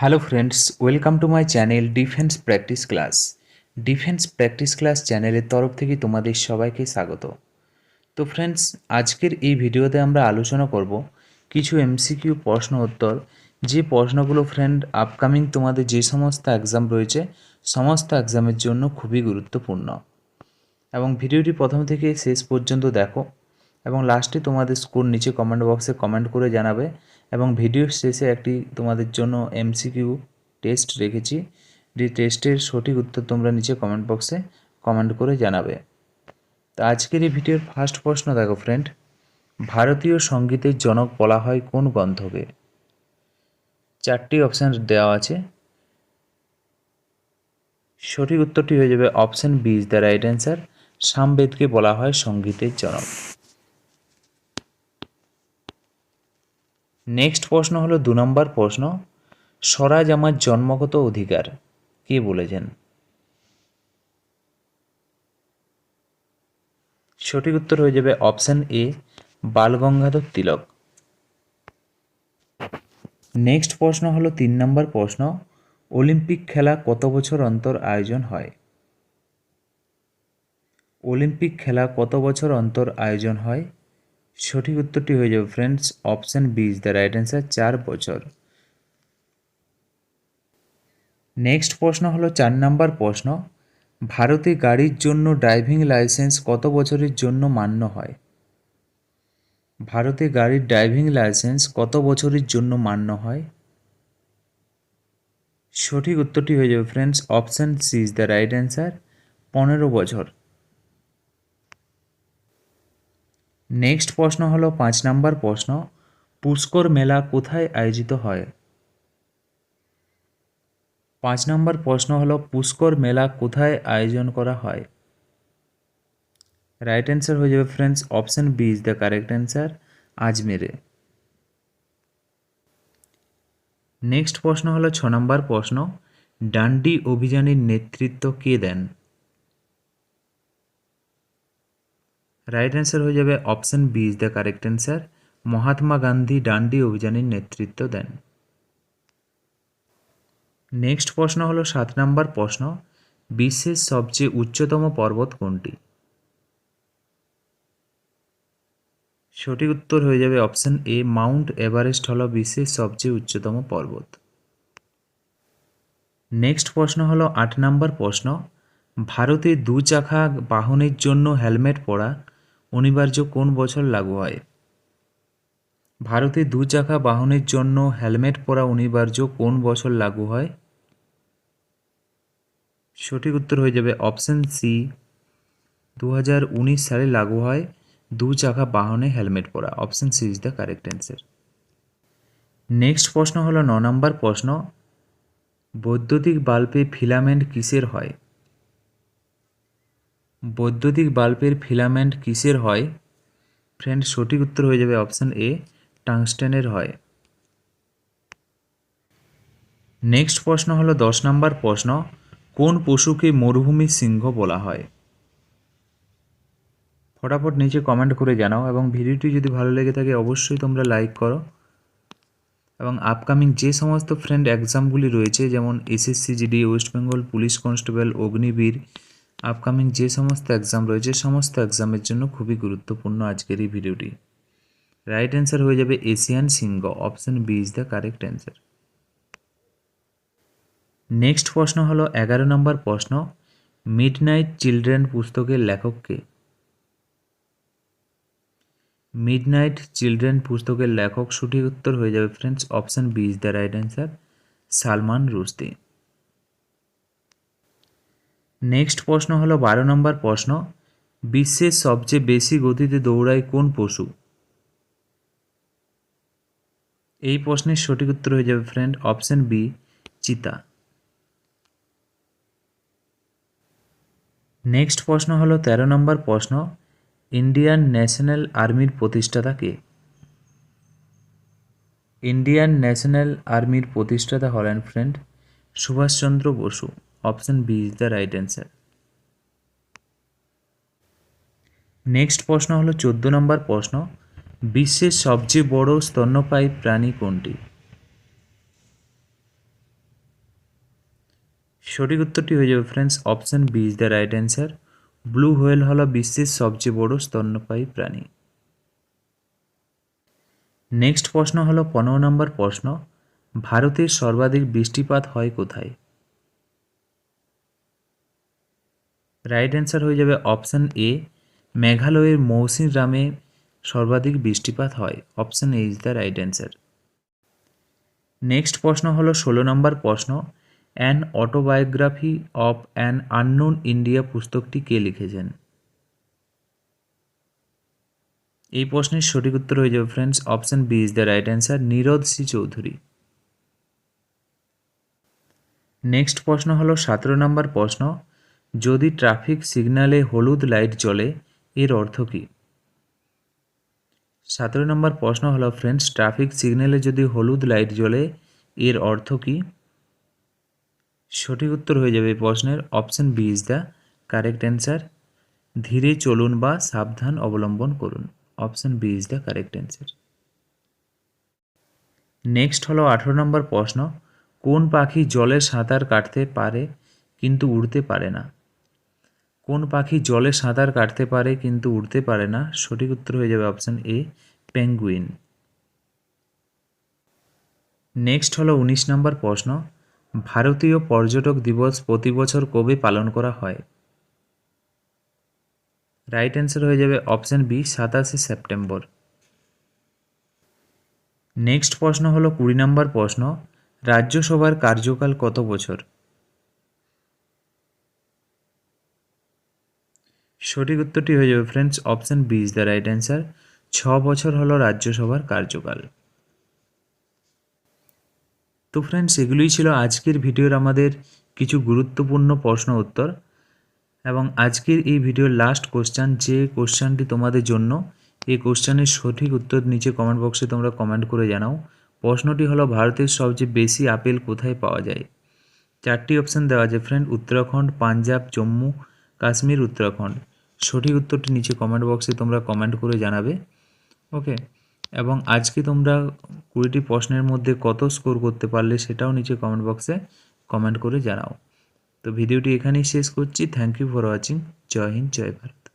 Hello friends welcome to my channel defence practice class defence practice class চ্যানেলের তরফ থেকে তোমাদের সবাইকে স্বাগত। তো ফ্রেন্ডস আজকের এই ভিডিওতে আমরা আলোচনা করব কিছু এমসিকিউ প্রশ্ন উত্তর। যে প্রশ্নগুলো ফ্রেন্ড আপকামিং তোমাদের যে সমস্ত এক্সাম রয়েছে, সমস্ত এক্সামের জন্য খুবই গুরুত্বপূর্ণ। এবং ভিডিওটি প্রথম থেকে শেষ পর্যন্ত দেখো এবং লাস্টে তোমাদের স্কোর নিচে কমেন্ট বক্সে কমেন্ট করে জানাবে। এবং ভিডিওর শেষে একটি তোমাদের জন্য এমসিকিউ টেস্ট রেখেছি। যে টেস্টের সঠিক উত্তর তোমরা নিচে কমেন্ট বক্সে কমেন্ট করে জানাবে। তো আজকের এই ভিডিওর ফার্স্ট প্রশ্ন দেখো ফ্রেন্ড ভারতীয় সঙ্গীতের জনক বলা হয় কোন গ্রন্থকে চারটি অপশান দেওয়া আছে। সঠিক উত্তরটি হয়ে যাবে option B is the right answer সামবেদকে বলা হয় সঙ্গীতের জনক। নেক্সট প্রশ্ন হলো দু নম্বর প্রশ্ন, স্বরাজ আমার জন্মগত অধিকার, কে বলেছেন? সঠিক উত্তর হয়ে যাবে option A, Balgangadhar Tilak. Next প্রশ্ন হলো তিন নম্বর প্রশ্ন, অলিম্পিক খেলা কত বছর অন্তর আয়োজন হয়? অলিম্পিক খেলা কত বছর অন্তর আয়োজন হয়? সঠিক উত্তরটি হয়ে যাবে friends option B is the right answer চার বছর। নেক্সট প্রশ্ন হলো চার নম্বর প্রশ্ন। ভারতে গাড়ির জন্য ড্রাইভিং লাইসেন্স কত বছরের জন্য মান্য হয়? ভারতে গাড়ির ড্রাইভিং লাইসেন্স কত বছরের জন্য মান্য হয়? সঠিক উত্তরটি হয়ে যাবে friends option C is the right answer পনেরো বছর। নেক্সট প্রশ্ন হলো পাঁচ নাম্বার প্রশ্ন, পুষ্কর মেলা কোথায় আয়োজিত হয়? পাঁচ নম্বর প্রশ্ন হলো, পুষ্কর মেলা কোথায় আয়োজন করা হয়? রাইট অ্যান্সার হয়ে যাবে friends option B is the correct answer আজমেরে। Next প্রশ্ন হলো, ছ নম্বর প্রশ্ন, ডান্ডি অভিযানের নেতৃত্ব কে দেন? রাইট অ্যান্সার হয়ে যাবে option B is the correct answer Mahatma Gandhi Dandi অভিযানের নেতৃত্ব দেন। নেক্সট প্রশ্ন হলো সাত নম্বর প্রশ্ন, বিশ্বের সবচেয়ে উচ্চতম পর্বত কোনটি? সঠিক উত্তর হয়ে যাবে অপশান এ মাউন্ট এভারেস্ট হলো বিশ্বের সবচেয়ে উচ্চতম পর্বত। নেক্সট প্রশ্ন হলো আট নম্বর প্রশ্ন, ভারতে দু চাকা বাহনের জন্য হেলমেট পরা অনিবার্য কোন বছর লাগু হয়? ভারতে দু চাকা বাহনের জন্য হেলমেট পরা অনিবার্য কোন বছর লাগু হয়? সঠিক উত্তর হয়ে যাবে অপশান সি দু হাজার উনিশ সালে লাগু হয় দু চাকা বাহনে হেলমেট পরা। Option C is the correct answer next প্রশ্ন হলো ন নম্বর প্রশ্ন। বৈদ্যুতিক বাল্বে ফিলামেন্ট কিসের হয়? বৈদ্যুতিক বাল্বের ফিলামেন্ট কিসের হয়? ফ্রেন্ড, সঠিক উত্তর হয়ে যাবে অপশান এ, টাংস্টেনের হয়। নেক্সট প্রশ্ন হলো দশ নম্বর প্রশ্ন, কোন পশুকে মরুভূমির সিংহ বলা হয়? ফটাফট নিচে কমেন্ট করে জানাও এবং ভিডিওটি যদি ভালো লেগে থাকে অবশ্যই তোমরা লাইক করো। এবং আপকামিং যে সমস্ত ফ্রেন্ড এক্সামগুলি রয়েছে, যেমন SSC GD West Bengal police constable Agniveer upcoming যে সমস্ত এক্সাম রয়েছে, সমস্ত এক্সামের জন্য খুবই গুরুত্বপূর্ণ আজকের এই ভিডিওটি রাইট অ্যান্সার হয়ে যাবে Asian Singh option B is the correct answer next প্রশ্ন হলো এগারো নম্বর প্রশ্ন মিড নাইট চিলড্রেন পুস্তকের লেখককে মিড নাইট চিলড্রেন পুস্তকের লেখক সঠিক উত্তর হয়ে যাবে friends option B is the right answer Salman Rushdie. Next প্রশ্ন হলো বারো নম্বর প্রশ্ন, বিশ্বের সবচেয়ে বেশি গতিতে দৌড়ায় কোন পশু? এই প্রশ্নের সঠিক উত্তর হয়ে যাবে ফ্রেন্ড অপশান বি চিতা। নেক্সট প্রশ্ন হলো তেরো নম্বর প্রশ্ন, ইন্ডিয়ান ন্যাশনাল আর্মির প্রতিষ্ঠাতা কে? ইন্ডিয়ান ন্যাশনাল আর্মির প্রতিষ্ঠাতা হলেন friend Subhash Chandra Basu. Option B is the right answer next প্রশ্ন হলো চোদ্দ নম্বর প্রশ্ন, বিশ্বের সবচেয়ে বড় স্তন্যপায়ী প্রাণী কোনটি? সঠিক উত্তরটি হয়ে যাবে friends option B is the right answer blue whale হলো বিশ্বের সবচেয়ে বড় স্তন্যপায়ী প্রাণী। নেক্সট প্রশ্ন হলো পনেরো নম্বর প্রশ্ন, ভারতের সর্বাধিক বৃষ্টিপাত হয় কোথায়? রাইট অ্যান্সার হয়ে যাবে অপশান এ মেঘালয়ের মৌসিনরামে সর্বাধিক বৃষ্টিপাত হয়। Option A is the right answer next প্রশ্ন হলো ষোলো নম্বর প্রশ্ন an autobiography of an unknown India পুস্তকটি কে লিখেছেন? এই প্রশ্নের সঠিক উত্তর হয়ে যাবে friends option B is the right answer Nirad C Chaudhuri. Next প্রশ্ন হলো সতেরো নম্বর প্রশ্ন যদি ট্রাফিক সিগনালে হলুদ লাইট জ্বলে, এর অর্থ কী? সতেরো নম্বর প্রশ্ন হলো ফ্রেন্ডস ট্রাফিক সিগন্যালে যদি হলুদ লাইট জ্বলে, এর অর্থ কী? সঠিক উত্তর হয়ে যাবে প্রশ্নের। Option B is the correct answer ধীরে চলুন বা সাবধান অবলম্বন করুন। Option B is the correct answer next হলো আঠেরো নম্বর প্রশ্ন, কোন পাখি জলে সাঁতার কাটতে পারে, কিন্তু উড়তে পারে না? কোন পাখি জলে সাঁতার কাটতে পারে কিন্তু উড়তে পারে না? সঠিক উত্তর হয়ে যাবে অপশন এ পেঙ্গুইন নেক্সট হলো উনিশ নম্বর প্রশ্ন। ভারতীয় পর্যটক দিবস প্রতি বছর কবে পালন করা হয়? রাইট অ্যান্সার হয়ে যাবে অপশান বি সাতাশে সেপ্টেম্বর। নেক্সট প্রশ্ন হলো কুড়ি নম্বর প্রশ্ন। রাজ্যসভার কার্যকাল কত বছর? সঠিক উত্তরটি হয়ে যাবে friends option B is the right answer ছ বছর হলো রাজ্যসভার কার্যকাল। তো ফ্রেন্ডস এগুলোই ছিল আজকের ভিডিওর আমাদের কিছু গুরুত্বপূর্ণ প্রশ্ন উত্তর এবং আজকের এই ভিডিওর লাস্ট কোশ্চান যে কোশ্চানটি তোমাদের জন্য, এই কোশ্চানের সঠিক উত্তর নিচে কমেন্ট বক্সে তোমরা কমেন্ট করে জানাও। প্রশ্নটি হলো, ভারতের সবচেয়ে বেশি আপেল কোথায় পাওয়া যায়? চারটি অপশান দেওয়া আছে ফ্রেন্ড উত্তরাখণ্ড, পাঞ্জাব, জম্মু কাশ্মীর উত্তরাখণ্ড। সঠিক উত্তরটি নিচে কমেন্ট বক্সে তোমরা কমেন্ট করে জানাবে। ওকে এবং আজকে তোমরা কুড়িটি প্রশ্নের মধ্যে কত স্কোর করতে পারলে সেটাও নিচে কমেন্ট বক্সে কমেন্ট করে জানাও। তো ভিডিওটি এখানেই শেষ করছি। থ্যাংক ইউ ফর ওয়াচিং জয় হিন্দ, জয় ভারত।